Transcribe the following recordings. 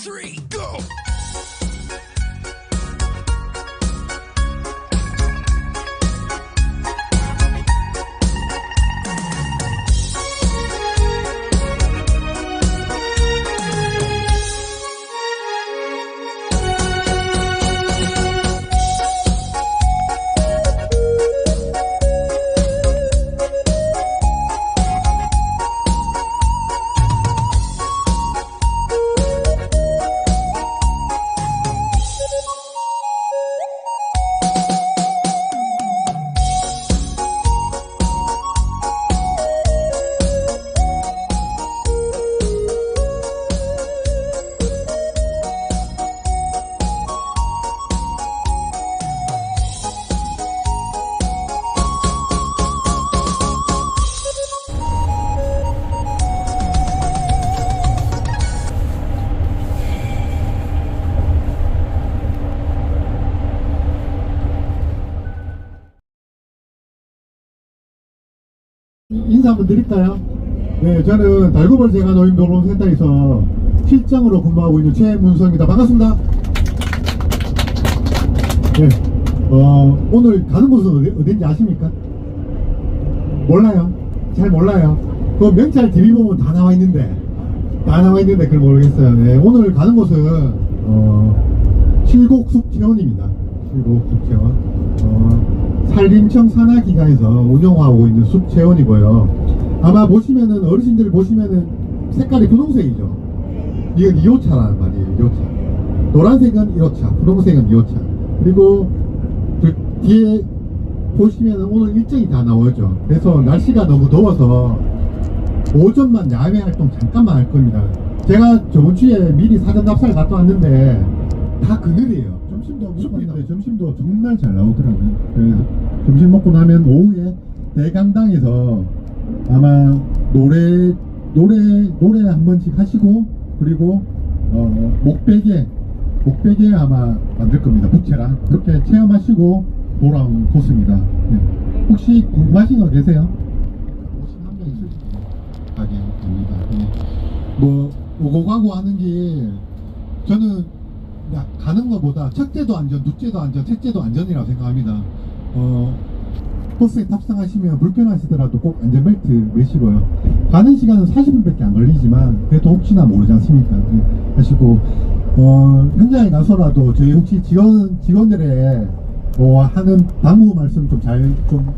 three, 인사 한번 드릴까요? 네, 저는 달구벌 제가 노인도로센터에서 실장으로 근무하고 있는 최문성입니다. 반갑습니다. 네, 어, 오늘 가는 곳은 어디, 어딘지 아십니까? 몰라요? 잘 몰라요. 그 명찰 TV 보면 다 나와 있는데, 다 나와 있는데 그걸 모르겠어요. 네, 오늘 가는 곳은, 어, 칠곡숙체원입니다. 칠곡숙체원. 어, 산림청 산하기관에서 운영하고 있는 숲체원이고요. 아마 보시면은 어르신들 보시면은 색깔이 분홍색이죠. 이건 2호차라는 말이에요. 2호차. 노란색은 1호차, 분홍색은 2호차. 그리고 그 뒤에 보시면은 오늘 일정이 다 나오죠. 그래서 날씨가 너무 더워서 오전만 야외 활동 잠깐만 할 겁니다. 제가 저번 주에 미리 사전 답사를 갔다 왔는데 다 그늘이에요. 점심도 숲인데 점심도 정말 잘 나오더라고요. 그래서 점심 먹고 나면 오후에 대강당에서 아마 노래 노래 노래 한 번씩 하시고 그리고 어, 목베개 목베개 아마 만들 겁니다. 부채랑 그렇게 체험하시고 돌아온 코스입니다. 네. 혹시 궁금하신 거 계세요? 가게 됩니다. 네. 뭐 오고 가고 하는 게 저는 야, 가는 것보다 첫째도 안전, 둘째도 안전, 셋째도 안전이라고 생각합니다. 어, 버스에 탑승하시면 불편하시더라도 꼭 안전벨트 매시고요. 가는 시간은 40분밖에 안 걸리지만 그래도 혹시나 모르지 않습니까? 네, 하시고 어, 현장에 가서라도 저희 혹시 직원 직원들의 뭐 하는 당부 말씀 좀 잘좀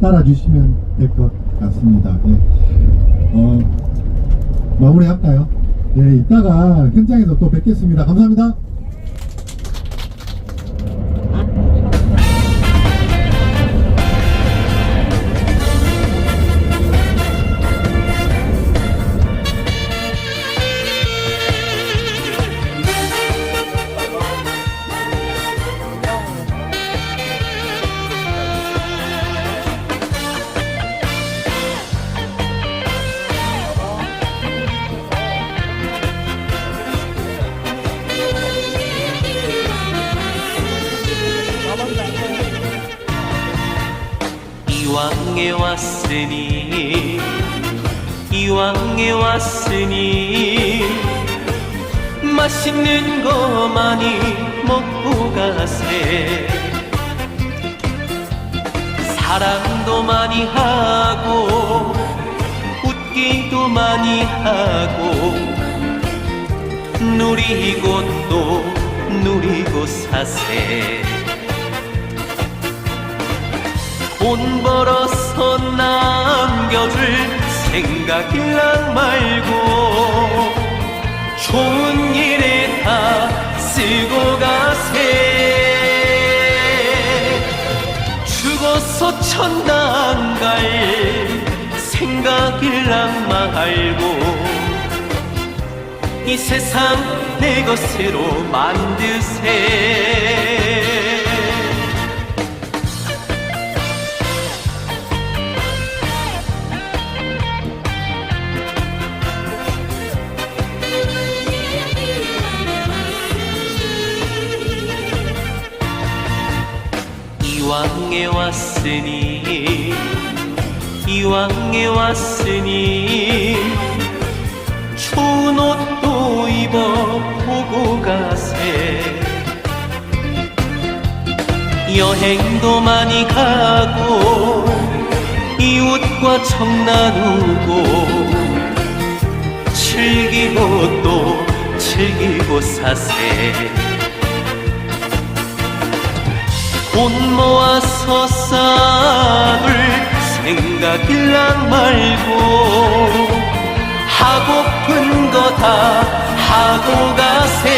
따라주시면 될 것 같습니다. 네. 어, 마무리할까요? 네, 이따가 현장에서 또 뵙겠습니다. 감사합니다. 이왕에 왔으니 이왕에 왔으니 맛있는 거 많이 먹고 가세. 사랑도 많이 하고 웃기도 많이 하고 누리고 또 누리고 사세. 돈 벌어 서 남겨줄 생각일랑 말고 좋은 일에 다 쓰고 가세. 죽어서 천당 갈 생각일랑 말고 이 세상 내 것으로 만드세 이왕에 왔으니 이왕에 왔으니 좋은 옷도 입법 보고 가세. 여행도 많이 가고 이웃과 정 나누고 즐기고 또 즐기고 사세 돈 모아서 쌓을 생각일랑 말고 하고픈 거 다 하고 가세.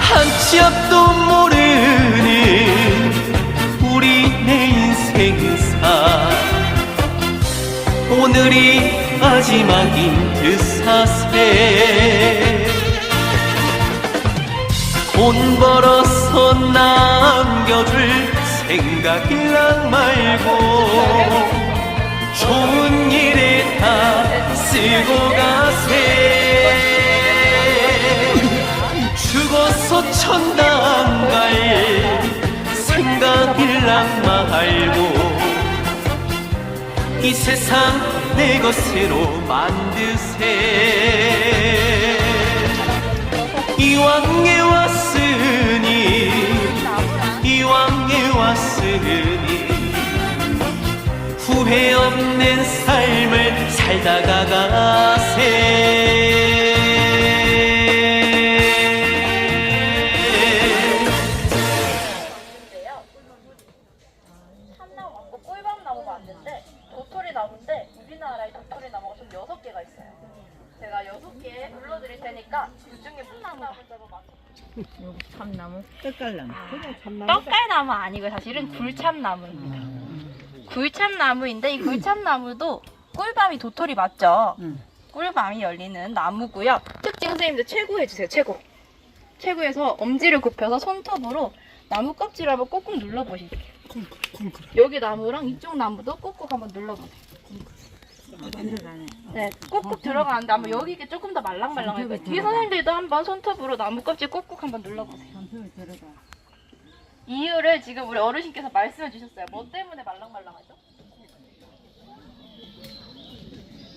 한치 앞도 모르는 우리 내 인생사. 오늘이 마지막인 듯 사세 돈 벌어서 남겨줄 생각이랑 말고 좋은 일에 다 쓰고 가세. 죽어서 천당 갈 생각이랑 말고 이 세상 내 것으로 만드세. 이왕에 왔으 후회 없는 삶을 살다가 가세 인데요. 참나무 맞고 꿀밤나무 맞는데 도토리 나무인데 우리나라에 도토리 나무가 총 여섯 개가 있어요. 제가 여섯 개 불러드릴 테니까 그 중에 무슨 나무 잡아 맞춰. 참나무, 떡갈나무. 참나무. 떡갈나무 아니고 사실은 굴참나무입니다. 굴참나무인데 이 굴참나무도 꿀밤이 도토리 맞죠? 응. 꿀밤이 열리는 나무고요. 특징 선생님들 최고 해주세요. 최고. 최고에서 엄지를 굽혀서 손톱으로 나무 껍질을 한번 꾹꾹 눌러보실게요. 여기 나무랑 이쪽 나무도 꾹꾹 한번 눌러보세요. 들어가네. 네, 꾹꾹 들어가는데 아마 여기 이게 조금 더 말랑말랑할 거예요. 뒤에 선생님들도 한번 손톱으로 나무 껍질 꾹꾹 한번 눌러보세요. 전투를 들어가. 이유를 지금 우리 어르신께서 말씀해 주셨어요. 뭐 때문에 말랑말랑하죠?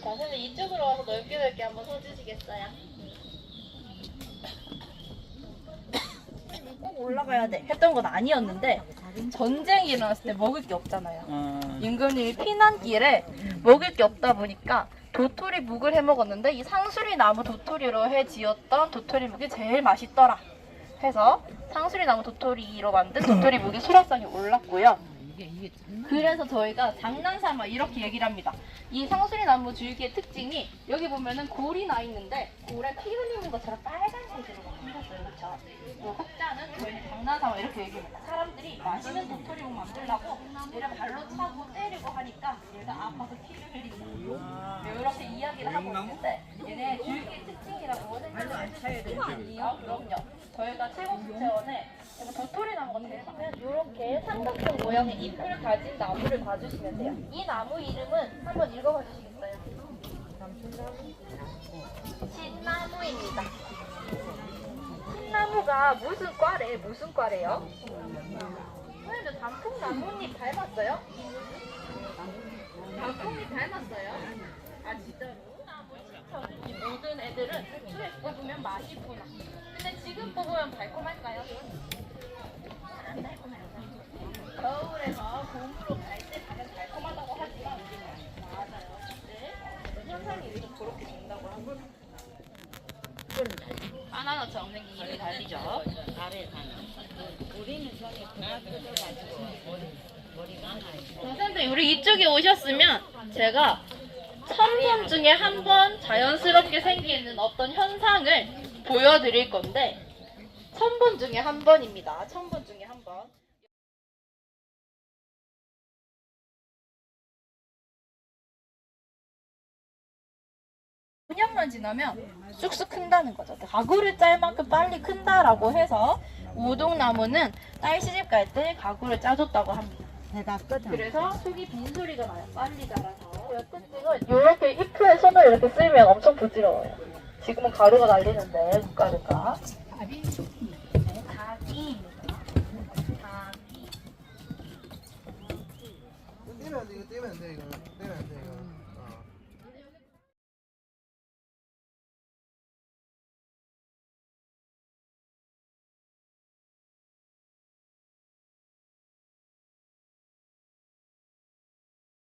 자, 선생님 이쪽으로 와서 넓게 넓게 한번 서주시겠어요? 꼭 올라가야 돼 했던 건 아니었는데 전쟁이 일어났을 때 먹을 게 없잖아요. 어. 임금님이 피난길에 먹을 게 없다 보니까 도토리 묵을 해 먹었는데 이 상수리 나무 도토리로 해 지었던 도토리 묵이 제일 맛있더라 해서 상수리 나무 도토리로 만든 도토리 묵이 수라상에 올랐고요. 그래서 저희가 장난삼아 이렇게 얘기를 합니다. 이 상수리 나무 줄기의 특징이 여기 보면은 골이 나 있는데 골에 피 흘리는 것처럼 빨간색으로 생겼어요. 그렇죠? 이 흑자는 저희는 장난삼아 이렇게 얘기합니다. 사람들이 맛있는 도토리묵 만들려고 얘를 발로 차고 때리고 하니까 얘가 아파서 피를 흘리고 이렇게 이야기를 하고 있는데 얘네 줄기의 특징이라고 생각하시는 아니요 그럼요 저희가 최고수채원에 도토리 나무가 제일 많아요 이렇게 삼각형 모양의 잎을 가진 나무를 봐주시면 돼요 이 나무 이름은 한번 읽어봐 주시겠어요? 신나무입니다 신나무가 무슨 과래? 무슨 과래요? 선생님들 단풍 나뭇잎 닮았어요? 단풍잎 닮았어요? 아 진짜로? 신청 이 모든 애들은 수에 뽑으면 맛있구나 근데 지금 뽑으면 달콤할까요? 안 달콤해요 겨울에서 봄으로 갈 때 가면 달콤하다고 하지만 맞아요 근데 현상이 요즘 그렇게 된다고 합니다 바나나처럼 생긴 잎이 달리죠 아래 가나. 우리는 저기 그가 뜯어가지고 머리, 머리가 하나 있어. 선생님들 우리 이쪽에 오셨으면 제가 천번 중에 한 번 자연스럽게 생기는 어떤 현상을 보여드릴 건데 천 번 중에 한 번입니다. 천 번 중에 한 번. 5년만 지나면 쑥쑥 큰다는 거죠. 가구를 짤 만큼 빨리 큰다라고 해서 우동나무는 딸 시집 갈 때 가구를 짜줬다고 합니다. 끄다. 그래서 속이 빈 소리가 나요. 빨리 자라서. 끝집은 이렇게 잎에 손을 이렇게 쓰면 엄청 부드러워요. 지금은 가루가 날리는데 국가루가. 떼면 안 돼, 이거 떼면 안 돼, 이거.